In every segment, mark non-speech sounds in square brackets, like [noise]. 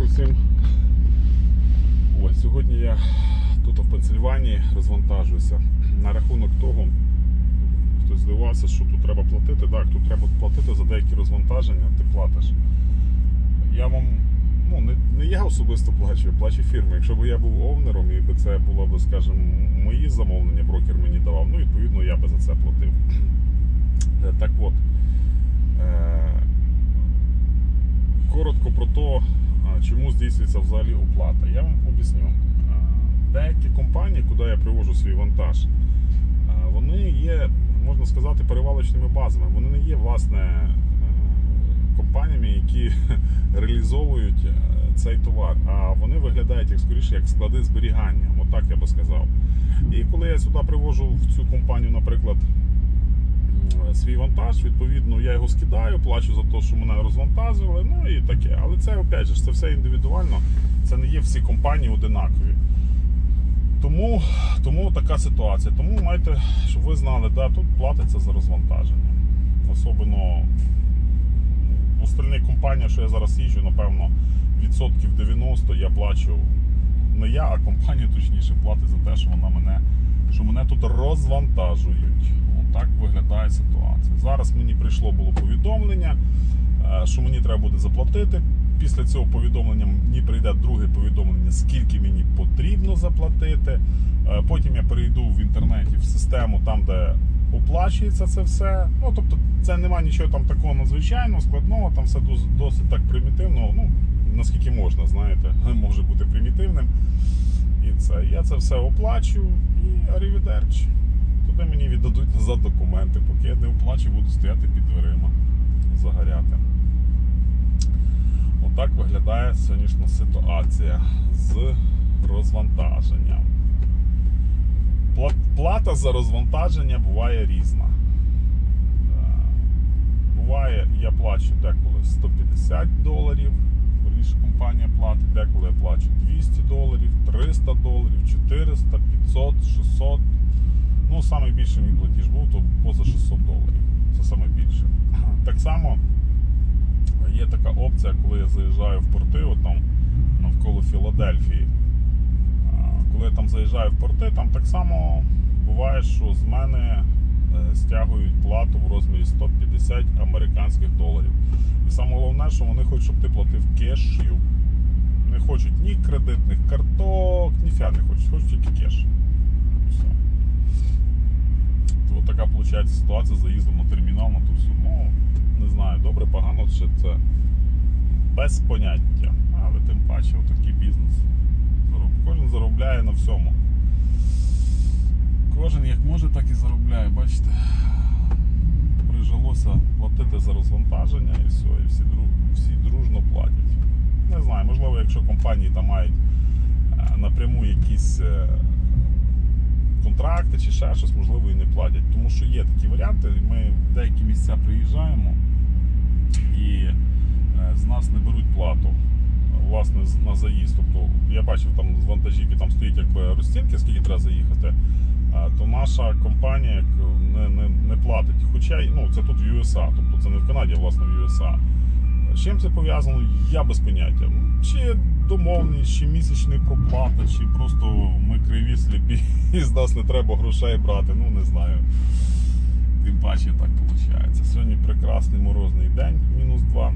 ранку всім. Ось, сьогодні я тут в Пенсильванії розвантажуюся. На рахунок того, хтось здивувався, що тут треба платити. Так, тут треба платити за деякі розвантаження, ти платиш. Я вам, ну, не, не я особисто плачу, я плачу фірма. Якщо б я був овнером і би це було б, скажімо, мої замовлення, брокер мені давав, ну, відповідно, я би за це платив. Е, Так от. е, Коротко про те, чому здійснюється взагалі оплата. Я вам об'ясню. Деякі компанії, куди я привожу свій вантаж, вони є, можна сказати, перевалочними базами. Вони не є, власне, е, компаніями, які [laughs] реалізовують е, цей товар, а вони виглядають як скоріше як склади зберігання. Отак я би сказав. І коли я сюди привожу в цю компанію, наприклад, свій вантаж, відповідно, я його скидаю, плачу за те, що мене розвантажили, ну і таке. Але це опять же, це все індивідуально, це не є всі компанії одинакові. Тому, тому така ситуація. Тому майте, щоб ви знали, да, тут платиться за розвантаження. Особливо в остальних компаніях, що я зараз їжджу, напевно, відсотків 90 я плачу не я, а компанія точніше платить за те, що вона мене, що мене тут розвантажують. Отак виглядає ситуація. Зараз мені прийшло було повідомлення, е, що мені треба буде заплатити. Після цього повідомлення мені прийде друге повідомлення, скільки мені потрібно заплатити. Е, Потім я перейду в інтернеті в систему, там, де оплачується це все. Ну тобто, це немає нічого там такого надзвичайного, складного, там все досить так примітивно. Ну, наскільки можна, знаєте, [laughs] може бути примітивним. І це. Я це все оплачу і арівідерчі. Назад документи, поки я не оплачу, буду стояти під дверима, загоряти. Отак виглядає сьогоднішня ситуація з розвантаженням. Плата за розвантаження буває різна. Е, Буває, я плачу деколи 150 доларів, верніше компанія платить, деколи я плачу 200 доларів, 300 доларів, 400, 500, 600. Ну, саме більше мій платіж був, то поза 600 доларів. Це саме більше. Так само є така опція, коли я заїжджаю в порти, от там навколо Філадельфії. Коли я там заїжджаю в порти, там так само буває, що з мене е, стягують плату в розмірі 150 американських доларів. І саме головне, що вони хочуть, щоб ти платив кешю. Не хочуть ні кредитних карток, ні фіа не хочуть, хочуть тільки кеш. Все. От така виходить ситуація з заїздом на термінал на ту всю. Ну, не знаю, добре, погано, чи це без поняття. Але тим паче, отакий бізнес. Кожен заробляє на всьому. Кожен як може, так і заробляє. Бачите, прижилося платити за розвантаження і все, і всі, всі дружно платять. Не знаю, можливо, якщо компанії там мають е, напряму якісь е, контракти чи ще щось, можливо, і не платять. Тому що є такі варіанти. Ми в деякі місця приїжджаємо і е, з нас не беруть плату. Власне, на заїзд. Тобто я бачив там з вантажівки там стоїть якби розцінки, скільки треба заїхати. То наша компанія не, не, не платить. Хоча ну, це тут в USA, тобто це не в Канаді, а власне в USA. З чим це пов'язано, я без поняття. Ну, Чи домовленість, чи місячний проплата, чи просто ми криві сліпі [laughs] і з нас не треба грошей брати, ну не знаю. Тим паче так виходить. Сьогодні прекрасний морозний день, мінус 2.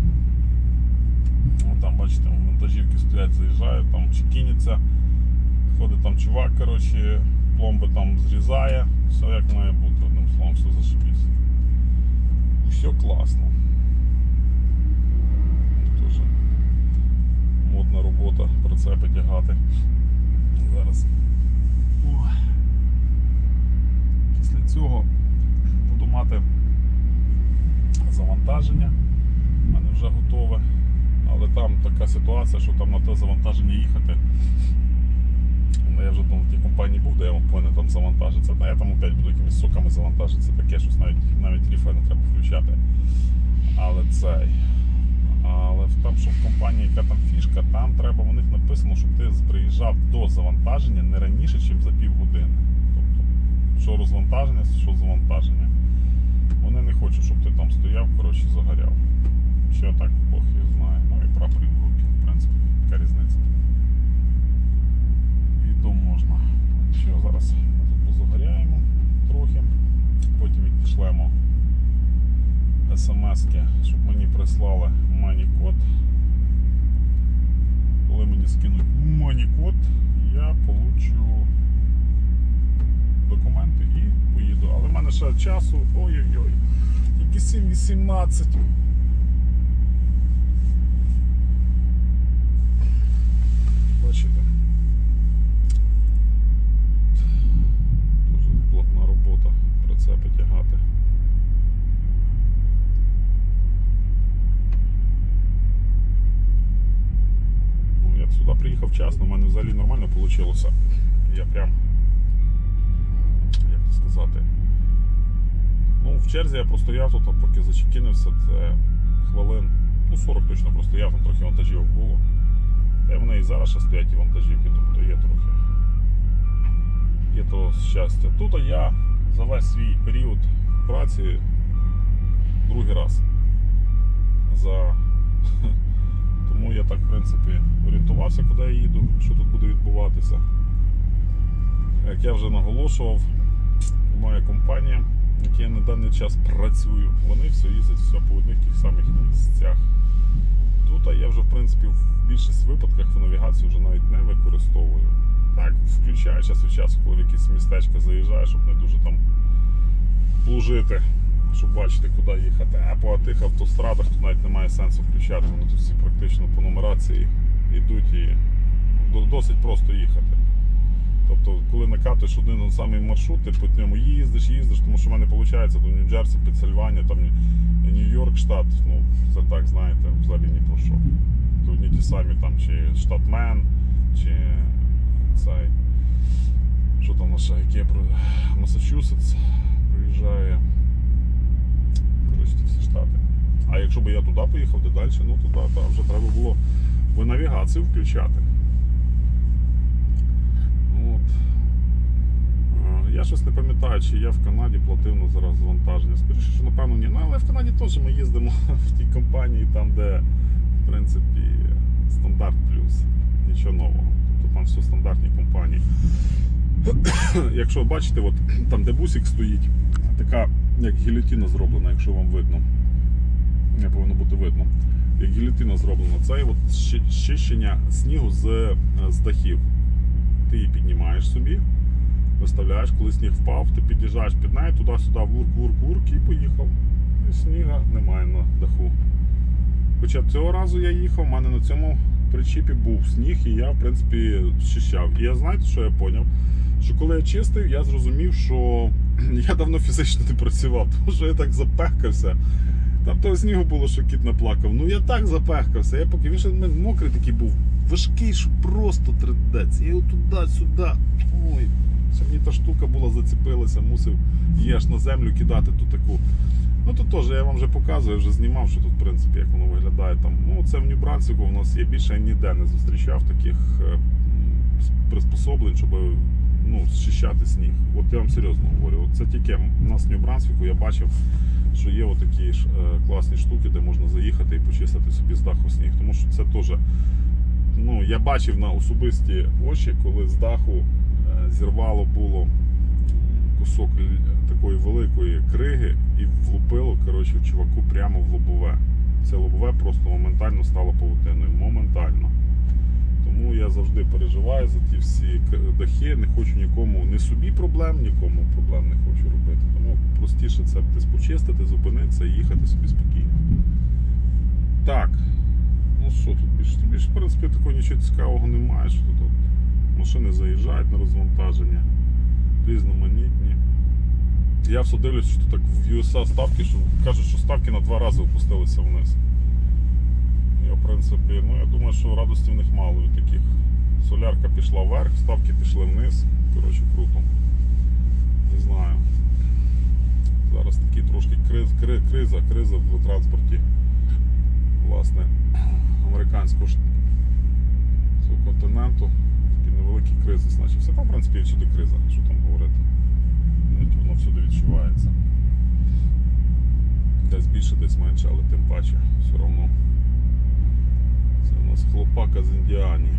О, там, бачите, вантажівки стоять, заїжджають, там чекіняться. Ходить там чувак, коротше, пломби там зрізає. Все як має бути, одним словом, все зашибісь. Все класно. Дуже модна робота прицепи тягати. Зараз. Після цього буду мати завантаження. У мене вже готове. Але там така ситуація, що там на те завантаження їхати. Ну, Я вже там в тій компанії був, де я повинен там завантажитися. Та я там опять буду якимись соками завантажитися, таке щось навіть навіть ріфа не треба включати. Але цей але в тому, що в компанії, яка там фішка, там треба в них написано, щоб ти приїжджав до завантаження не раніше, ніж за пів години. Тобто, що розвантаження, що завантаження. Вони не хочуть, щоб ти там стояв, коротше, загоряв. Що так, Бог його знає. Ну і прапорів в руки, в принципі, яка різниця. І то можна. Що, Зараз тут позагоряємо трохи, потім відпішлемо смс-ки, щоб мені прислали мані-код. Коли мені скинуть мані-код, я получу документи і поїду. Але в мене ще часу. Ой-ой-ой. Тільки 7.18. Бачите? Дуже плотна робота прицепи тягати. Ну, я сюди приїхав вчасно, у мене взагалі нормально вийшло. Я прям, як це сказати, ну, в черзі я простояв тут, поки зачекінився, це хвилин, ну 40 точно простояв, там трохи вантажівок було. Та й вони і зараз ще стоять і вантажівки, тобто є трохи. Є то щастя. Тут я за весь свій період праці другий раз. За... Тому я так, в принципі, орієнтувався, куди я їду, що тут буде відбуватися. Як я вже наголошував, моя компанія, в якій я на даний час працюю, вони все їздять все по одних тих самих місцях. Тут я вже в принципі в більшості випадках в навігацію вже навіть не використовую. Так, включаю час від часу, коли в якесь містечко заїжджаю, щоб не дуже там плужити, щоб бачити, куди їхати. А по тих автострадах тут навіть немає сенсу включати. Вони тут всі практично по нумерації йдуть і досить просто їхати. Тобто, коли накатуєш один самий маршрут, ти по ньому їздиш, їздиш, тому що в мене виходить до Нью-Джерсі, Пенсильванія, там Нью-Йорк штат, ну це так, знаєте, взагалі ні про що. То одні ті самі там, чи штат Мен, чи цей. Що там наше, яке про Масачусетс приїжджає. Коротше, ті всі штати. А якщо б я туди поїхав, де далі, ну туди там вже треба було в навігацію включати. От. Е, Я щось не пам'ятаю, чи я в Канаді платив на зараз завантаження. Скоріше, що напевно ні. Ну, але в Канаді теж ми їздимо [laughs] в тій компанії, там, де в принципі стандарт плюс. Нічого нового. Тобто там все стандартні компанії. [coughs] Якщо бачите, от, там де бусик стоїть, така як гілятина зроблена, якщо вам видно. Не повинно бути видно. Як гілятина зроблена, це от щищення снігу з, е, з дахів. Ти її піднімаєш собі, виставляєш, коли сніг впав, ти під'їжджаєш під нею, туди-сюди, вурк, вурк, вурк і поїхав. І сніга немає на даху. Хоча цього разу я їхав, у мене на цьому причіпі був сніг, і я, в принципі, щищав. І я знаєте, що я зрозумів? Що коли я чистив, я зрозумів, що [clears throat] я давно фізично не працював, тому що я так запехкався. Там того снігу було, що кіт наплакав. Ну я так запехкався. Я поки він ще мокрий такий був, важкий, що просто тридець. Я його туди, сюди. Ой, мені та штука була, зацепилася, мусив її аж на землю кидати ту таку. Ну тут теж я вам вже показую, вже знімав, що тут, в принципі, як воно виглядає там. Ну, це в Нью-Брансвіку у нас є більше я ніде не зустрічав таких е, приспособлень, щоб ну, зчищати сніг. От я вам серйозно говорю. От це тільки у нас в Нью-Брансвіку я бачив, що є отакі ж е, класні штуки, де можна заїхати і почистити собі з даху сніг. Тому що це теж. Ну, я бачив на особисті очі, коли з даху е, зірвало було кусок такої великої криги і влупило коротше, чуваку прямо в лобове. Це лобове просто моментально стало павутиною. Моментально. Тому я завжди переживаю за ті всі дахи, не хочу нікому, не собі проблем, нікому проблем не хочу робити. Тому простіше це десь почистити, зупинитися і їхати собі спокійно. Так. Ну що тут більше? Більше, в принципі, такого нічого цікавого немає. Що тут машини заїжджають на розвантаження, різноманітні. Я все дивлюсь, що так в USA ставки, що кажуть, що ставки на два рази опустилися вниз. Я, в принципі, ну я думаю, що радості в них мало від таких. Солярка пішла вверх, ставки пішли вниз. Коротше, круто. Не знаю. Зараз такий трошки криз, кри- криза, криза в транспорті. Власне, американського континенту. Такі невеликі кризи, значить. Все там, в принципі, всюди криза, що там говорити. Навіть воно всюди відчувається. Десь більше, десь менше, але тим паче все одно. Це у нас хлопака з Індіані.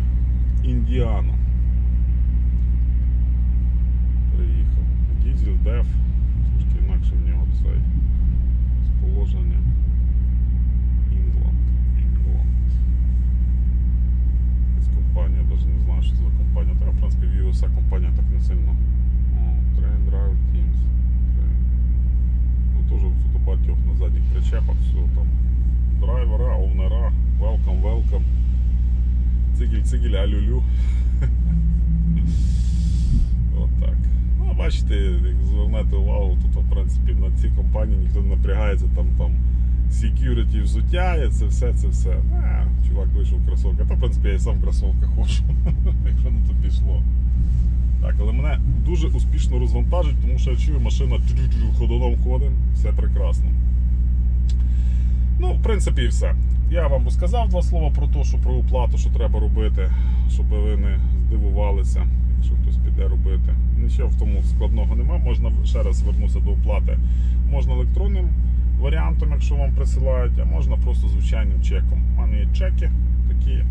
Індіана. Приїхав. Дізель, деф. Трошки інакше в нього цей положення. Інгланд. Інгланд. Якась компанія, навіть не знаю, що це за компанія. Та, в принципі, в USA компанія так не сильно. Цигіль, цигіль, алюлю. [laughs] От так. Ну, бачите, як звернете увагу, тут, в принципі, на цій компанії ніхто не напрягається, там там security взуття, це все, це все. А, чувак вийшов в кросовки. Та, в принципі, я і сам в кросовках ходжу, [laughs] якщо на то пішло. Так, але мене дуже успішно розвантажить, тому що я чую, машина ходуном ходить, все прекрасно. Ну, в принципі, і все. Я вам сказав два слова про те, що про оплату, що треба робити, щоб ви не здивувалися, якщо хтось піде робити. Нічого в тому складного нема. Можна ще раз звернутися до оплати. Можна електронним варіантом, якщо вам присилають, а можна просто звичайним чеком. У мене є чеки такі,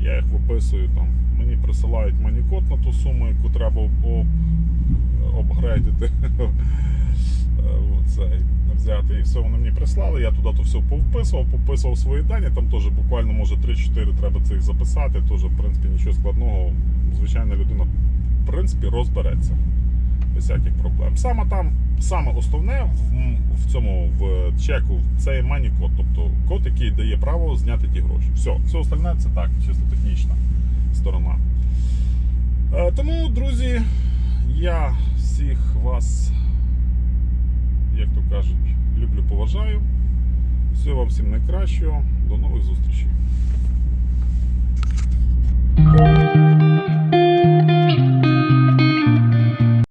я їх виписую там. Мені присилають манікод на ту суму, яку треба об, об, обгрейдити. [laughs] Цей, взяти і все вони мені прислали. Я туди то все повписував, пописував свої дані. Там теж буквально може 3-4 треба цих записати. Теж, в принципі, нічого складного. Звичайна людина, в принципі, розбереться без всяких проблем. Саме там, саме основне в, в цьому в чеку це є money код, тобто код, який дає право зняти ті гроші. Все, все остальне це так, чисто технічна сторона. Е, тому, друзі, я всіх вас як то кажуть, люблю, поважаю. Всього вам всім найкращого. До нових зустрічей.